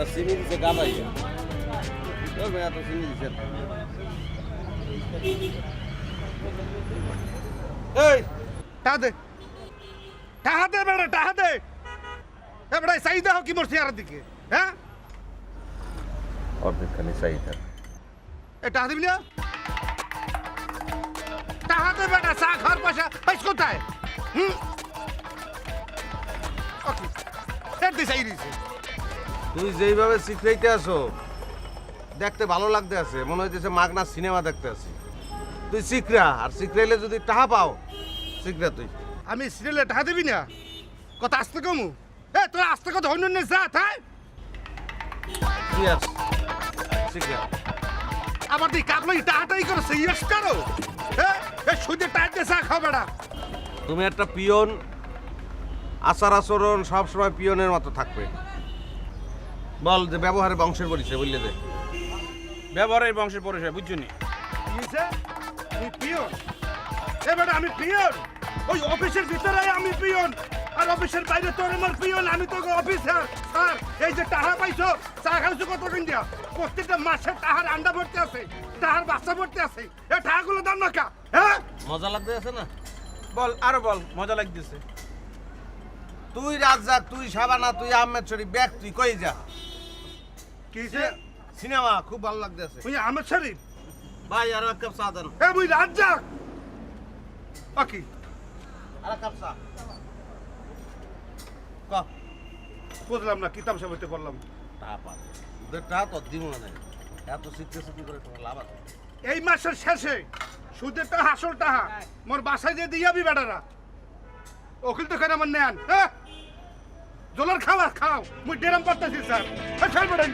গাবাই ওই ভাই এত চিনি দিছে এই টাহা দে টাহা দে বেড়া টাহা দে এ বেড়া সাই দাও কি মোর চেহারার দিকে হ্যাঁ অর্ধেকখানি চাহিদা এ টাহা দিবি না টাহা দে বেটা চা খাওয়ার পয়সা পাইস কোথায় হুম ওকে এর দিশাই দিছে তুই যেইভাবে শিখরাইতে আসো দেখতে ভালো লাগতে আছে। মনে হইতেছে মাগনা সিনেমা দেখতে আছি। তুই শিখরা আর শিখরাইলে যদি টাহা পাও শিখরা তুই। আমি সিরিয়ালে টাহা দিবি না? কথা আসতে কমু। এ তোর আসতে কথা না যা তাই কি আছে শিখরা আবার তুই কাকলো টাহাটাই করো সিরিয়াস করো। হ্যাঁ এ সুদে টাইট দিয়ে চা খাও বেড়া। তুমি একটা পিয়ন আচার আচরণ সবসময় পিয়নের মতো থাকবে। বল যে ব্যবহারে বংশের পরিচয় বললে দে। ব্যবহারের বংশের পরিচয় বুঝছ নি? কিসে আমি পিয়ন এ বেটা আমি পিয়ন ওই অফিসের ভিতরে আমি পিয়ন আর অফিসের বাইরে তোর আমার পিয়ন আমি তো অফিসার। স্যার এই যে টাহা পাইছো চা খাইছো কত কিনদিয়া প্রত্যেকটা মাসে টাহার আন্ডা ভর্তি আছে টাহার বাচ্চা ভর্তি আছে। এ টাহাগুলো দাম না কা হ্যাঁ? মজা লাগতে আছে না? বল আরও বল মজা লাগতেছে। তুই রাজ্জাক তুই সাবানা তুই আহমেদ শরীফ ব্যাগ তুই কই যা? কিসে সিনেমা খুব ভালো লাগতে আছে তুই আহমেদ শরীফ? ভাই আর এক কাপ চা দেন। এ মুই রাজ্জাক! ওকে আর এক কাপ চা। ক? বুঝলাম না কিতাব সাবিতে করলাম টা পা ওদের টা তো দিব না এত শিখতে শিখতে করে তোমার লাভ আছে? এই মাসের শেষে সুদের টাকা আসল টাকা মোর বাসায় যে দিয়াবি বেটারা। ওকিল তো কেন আমার নেন হ্যাঁ? জলের খাওয়া খাও মুই ডেরাম করতেছি স্যার। হ্যাঁ বেড়াই